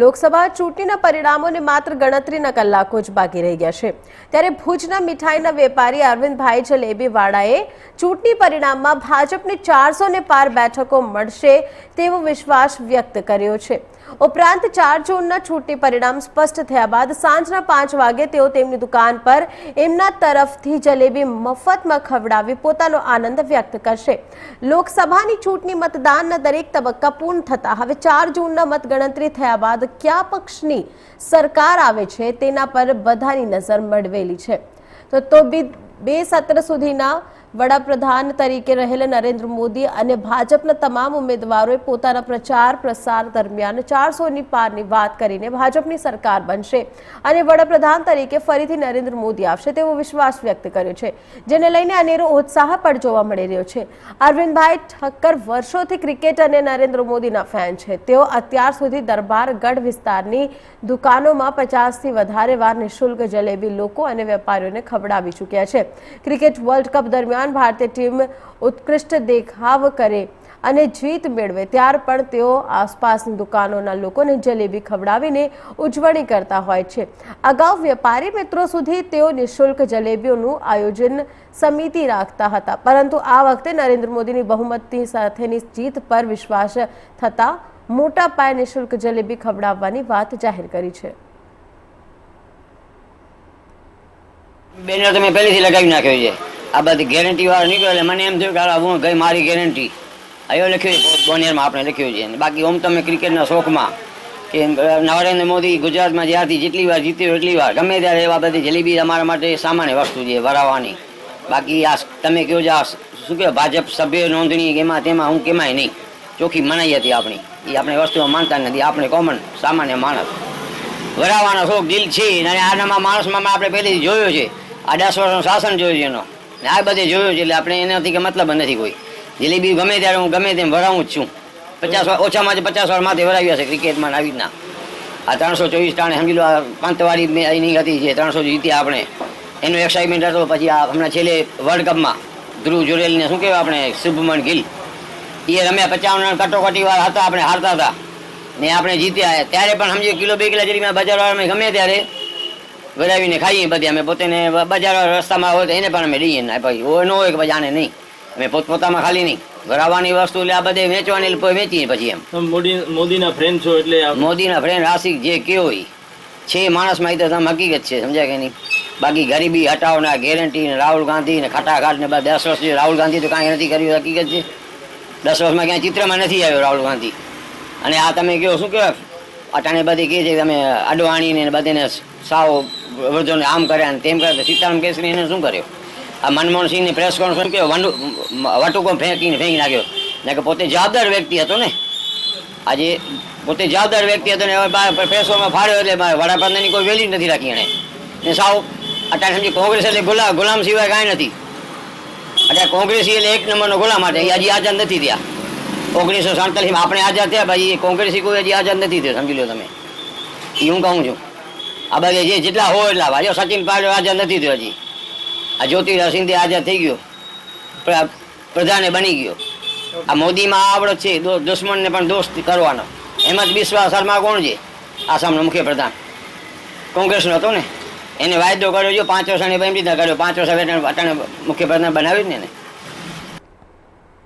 લોકસભા ચૂંટણીના પરિણામોને માત્ર ગણતરીના કલાકો જ બાકી રહી ગયા છે. ત્યારે ભુજના મીઠાઈના વેપારી અરવિંદભાઈ જલેબી વાળાએ ચૂંટણી પરિણામમાં ભાજપને ચારસો ને પાર બેઠકો મળશે તેવો વિશ્વાસ વ્યક્ત કર્યો છે. ઉપરાંત ચાર જૂનના છૂટની પરિણામ સ્પષ્ટ થયા બાદ સાંજના પાંચ વાગે તેઓ તેમની દુકાન પર એમના તરફથી જલેબી મફતમાં ખવડાવી પોતાનો આનંદ વ્યક્ત કરશે. લોકસભાની ચૂંટણી મતદાનના દરેક તબક્કા પૂર્ણ થતા હવે ચાર જૂનના મતગણતરી થયા બાદ કયા પક્ષની સરકાર આવે છે તેના પર બધાની નજર મળવેલી છે. તો તો બી બે સત્ર સુધીના વડાપ્રધાન તરીકે રહેલા નરેન્દ્ર મોદી અને ભાજપના તમામ ઉમેદવારોએ પોતાના પ્રચાર પ્રસાર દરમિયાન ચારસોની પારની વાત કરીને ભાજપની સરકાર બનશે અને વડાપ્રધાન તરીકે ફરીથી નરેન્દ્ર મોદી આવશે તેવો વિશ્વાસ વ્યક્ત કર્યો છે, જેને લઈને અનેરો ઉત્સાહ પણ જોવા મળી રહ્યો છે. અરવિંદભાઈ ઠક્કર વર્ષોથી ક્રિકેટ અને નરેન્દ્ર મોદીના ફેન છે. તેઓ અત્યાર સુધી દરબાર ગઢ વિસ્તારની દુકાનોમાં પચાસથી વધારે વાર નિઃશુલ્ક જલેબી લોકો અને વેપારીઓને ખવડાવી ચૂક્યા છે. ક્રિકેટ વર્લ્ડ કપ દરમિયાન ભારતીય ટીમ ઉત્કૃષ્ટ દેખાવ કરે અને જીત મેળવે. ત્યાર પણ તેઓ આસપાસની દુકાનોના લોકોને જલેબી ખવડાવીને ઉજવણી કરતા હોય છે. અગાઉ વેપારી મિત્રો સુધી તેઓ નિઃશુલ્ક જલેબીઓનું આયોજન સમિતિ રાખતા હતા. પરંતુ આ વખતે નરેન્દ્ર મોદીની બહુમતી સાથેની જીત પર વિશ્વાસ થતા મોટા પાયે નિઃશુલ્ક જલેબી ખવડાવવાની વાત જાહેર કરી છે. બેનર તમે પહેલેથી લગાવી નાખ્યો છે. આ બધી ગેરંટી વાળા નીકળે એટલે મને એમ થયું કે હું ગઈ મારી ગેરંટી આવ્યો લખ્યું છે બોનિયરમાં આપણે લખ્યું છે. બાકી ઓમ તમે ક્રિકેટના શોખમાં કે નરેન્દ્ર મોદી ગુજરાતમાં જ્યારથી જેટલી વાર જીત્યો એટલી વાર. ગમે ત્યારે એવા બધી જલેબી અમારા માટે સામાન્ય વસ્તુ છે વરાવવાની બાકી આ તમે કહો છો શું કહેવાય, ભાજપ સભ્ય નોંધણી એમાં તેમાં હું કેમાંય નહીં. ચોખ્ખી મનાઈ હતી આપણી. એ આપણે વસ્તુમાં માનતા નથી. આપણે કોમન સામાન્ય માણસ. વરાવાનો શોખ દિલ છે. અને આનામાં માણસમાં આપણે પહેલેથી જોયો છે. આ દસ વર્ષનું શાસન જોયું છે એનો. આ બધે જોયું છે એટલે આપણે એનાથી કે મતલબ નથી કોઈ. જલેબી ગમે ત્યારે હું ગમે તેમ વરાવું જ છું. પચાસ ઓછામાં જ પચાસ વાર માથે વરાવ્યા છે ક્રિકેટમાં આવી રીતના. આ ત્રણસો ચોવીસ ટાણે સમજી લો, આ પાંચવાળી ઇનિંગ હતી જે ત્રણસો જીત્યા આપણે. એનો એક્સાઇટમેન્ટ હતો, પછી આ હમણાં છેલ્લે વર્લ્ડ કપમાં ધ્રુવ જુરેલને શું કહેવાય આપણે, શુભમન ગિલ. એ રમ્યા પચાવન રન કટોકટી વાર હતા, આપણે હારતા હતા. ને આપણે જીત્યા. ત્યારે પણ સમજો કિલો બે કિલો જરીમાં બજાર અમે ગમે ત્યારે વરાવીને ખાઈએ બધી અમે પોતે બજાર રસ્તામાં હોય તો એને પણ અમે દઈએ ને. ભાઈ હોય ન હોય કે પછી આને નહીં. અમે પોતપોતામાં ખાલી નહીં. ભરાવાની વસ્તુ એટલે આ બધે વેચવાની વેચીએ પછી એમ. મોદી મોદીના ફ્રેન્ડ છો એટલે મોદીના ફ્રેન્ડ રાશિક જે કયો હોય છે માણસમાં એ તો તમે હકીકત છે સમજાય કે નહીં? બાકી ગરીબી હટાવના ગેરંટી ને રાહુલ ગાંધી ને ખટાખાટ ને દસ વર્ષ રાહુલ ગાંધી તો કાંઈ નથી કર્યું હકીકત છે? દસ વર્ષમાં ક્યાંય ચિત્રમાં નથી આવ્યો રાહુલ ગાંધી. અને આ તમે કહો શું કહેવાય અટાણે બધી કહે છે કે તમે અડવાણીને ને બધીને સાવ વૃદ્ધોને આમ કર્યા ને તેમ કર્યા સીતારામ કેસરી એને શું કર્યો? આ મનમોહન સિંહની પ્રેસ કોન્ફરન્સ કેવો વંડુ વટુકો ફેંકીને ફેંકી નાખ્યો. ને કે પોતે જવાબદાર વ્યક્તિ હતો ને. આજે પોતે જવાબદાર વ્યક્તિ હતો ને, હવે પ્રેસોમાં ફાળ્યો એટલે વડાપ્રધાનની કોઈ વેલ્યુ નથી રાખી એણે. ને સાવ, અત્યારે સમજી કોંગ્રેસ એટલે ગુલામ ગુલામ સિવાય કાંઈ નથી. અત્યારે કોંગ્રેસી એટલે એક નંબરનો ગુલામ માટે એ હજી આઝાદ નથી થયા. ઓગણીસો સાડતાલીસમાં આપણે આઝાદ થયા ભાઈ કોંગ્રેસી કોઈ હજી આઝાદ નથી થયો, સમજી લો તમે. એ હું કહું છું. આ બધા જે જેટલા હોય એટલા વાજો સચિન પાયલટ આઝાદ નથી થયો હજી. આ જ્યોતિરાવ સિંધે આઝાદ થઈ ગયો. પ્રધાને બની ગયો. આ મોદીમાં આવડત છે દુશ્મનને પણ દોસ્ત કરવાનો. હેમંત બિસ્વા શર્મા કોણ છે? આસામનો મુખ્ય પ્રધાન કોંગ્રેસનો હતો ને? એને વાયદો કર્યો, જો પાંચ વર્ષની એમ રીતના કર્યો. પાંચ વર્ષ અટાણે મુખ્ય પ્રધાન બનાવ્યું ને એને.